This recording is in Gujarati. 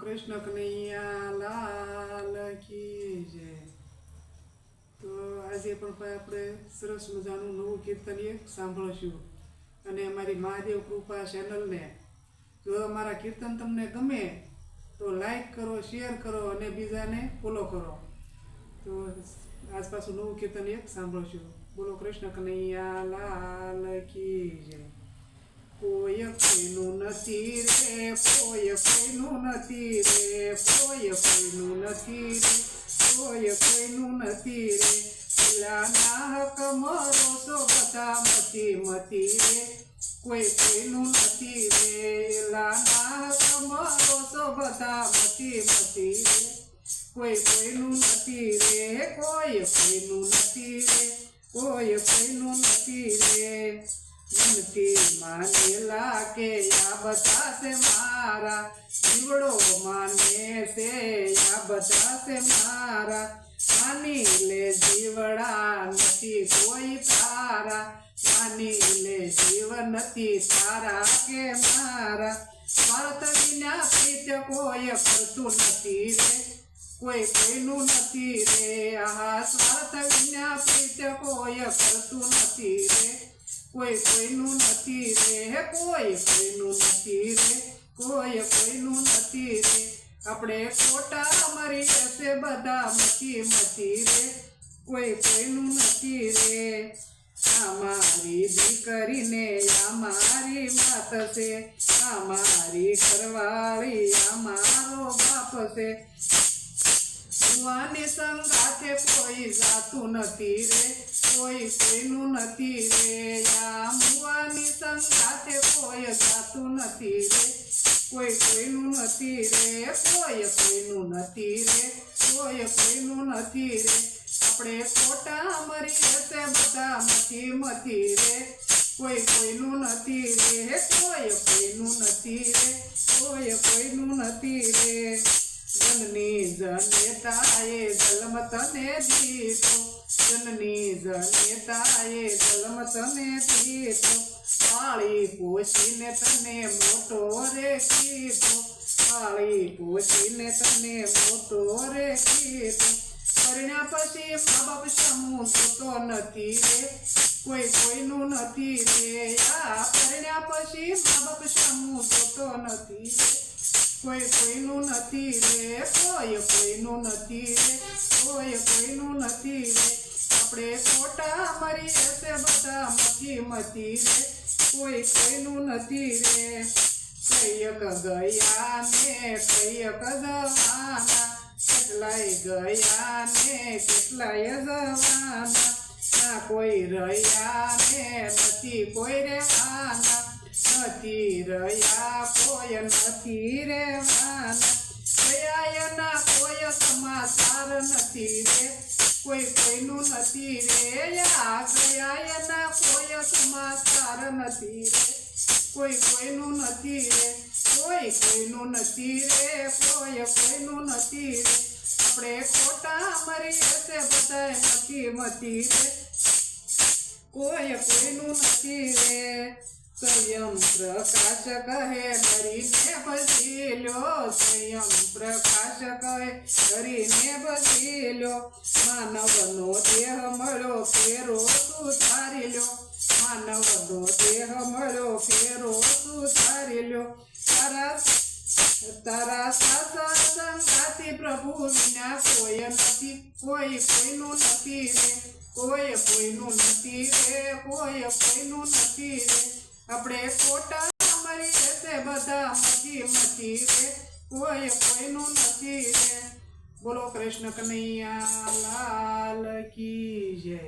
કૃષ્ણ કનૈયા લાલ કી જય તો આજે પણ આપણે સરસ મજાનું નવું કીર્તન એક સાંભળશું અને અમારી મહાદેવ કૃપા ચેનલને જો અમારા કીર્તન તમને ગમે તો લાઈક કરો શેર કરો અને બીજાને ફોલો કરો તો આસપાસનું નવું કીર્તન એક સાંભળશું બોલો કૃષ્ણ કનૈયા લાલ કી જય పోయ పైను తీరే పోయ పైను తీరే పోయ పైను తీరే పోయ పైను తీరే પેલાના હક મારો તો બધા મતી મતી રે કોઈ કોઈનું નથી રે પેલાના હક મારો તો બધા મતી મતી રે કોઈ કોઈનું નથી રે કોઈ કોઈનું નથી રે કોઈ કોઈનું નથી રે મનથી માનેલા કે આ બતાશે મારા જીવડો માને છે આ બતાશે મારા માની લે જીવડા નથી કોઈ તારા માની લે જીવ નથી તારા કે મારા સ્વાર્થ વિના પ્રીત કોઈ કરતું નથી રે કોઈ કોઈનું નથી રે આ સ્વાર્થ વિના પ્રીત કોઈ કરતું નથી કોઈ કોઈનું નથી રે કોઈ કોઈનું નથી રે કોઈ કોઈનું નથી રે આપણે ખોટા મરી જશે બધા મચી મચી રે કોઈ કોઈનું નથી રે અમારી દીકરીને અમારી માત છે અમારી ઘરવાળી અમારો બાપ છે મુવા નિસંગાતે કોઈ સાતુ નથી રે કોઈ કોઈનું નથી રે આ મુવા નિસંગાતે કોઈ સાતુ નથી રે કોઈ કોઈનું નથી રે કોઈ કોઈનું નથી રે કોઈ કોઈનું નથી રે આપણે કોટા મરી જતે બધા મતી મતી રે કોઈ કોઈનું નથી રે કોઈ કોઈનું નથી મને દીધો જનની જનેતાએ જલમ તમે પીધો પાળી પોષીને તને મોટો રે કીધો પાળી પોષીને તને મોટો રે કીધો પરણ્યા પછી મા બાપ સમૂહ જોતો નથી રે કોઈ કોઈનું નથી રે આ પરણ્યા પછી મા બાપ સમૂહ જોતો નથી રે કોઈ કોઈનું નથી રે કોઈ કોઈનું નથી રે કોઈ કોઈનું નથી રે આપણે ખોટા મરી હશે બધા મતી મતી રે કોઈ કોઈનું નથી રે કૈયક ગયા ને કૈયક જવાના કેટલાય ગયા ને કેટલાય જવાના ના કોઈ રહ્યા ને નથી કોઈ રેવાના નથી રહ્યા કોઈ નથી રે માન કયા એના કોઈ સમાચાર નથી રે કોઈ કોઈનું નથી રે આ ગયા એના કોઈ સમાચાર નથી રે કોઈ કોઈનું નથી રે કોઈ કોઈનું નથી રે કોઈ કોઈનું નથી રે આપણે ખોટા મરીએ છે બધા નથી મતી રે કોઈ કોઈનું નથી રે સ્વયં પ્રકાશ કહે લો સંયમ પ્રકાશક કરીને બસી લો માનવનો દેહ મળો ફેરો તું લો માનવનો દેહ મળો ફેરો તું લો તારા તારા સાસા સંગાતી પ્રભુ વિના કોઈ નથી કોઈ કોઈનું નથી રે કોઈ કોઈનું નથી રે કોઈ કોઈનું નથી રે આપણે ખોટા બધા મચી મચી રે કોઈ કોઈનું નથી રે બોલો કૃષ્ણ કનૈયા લાલ કી જય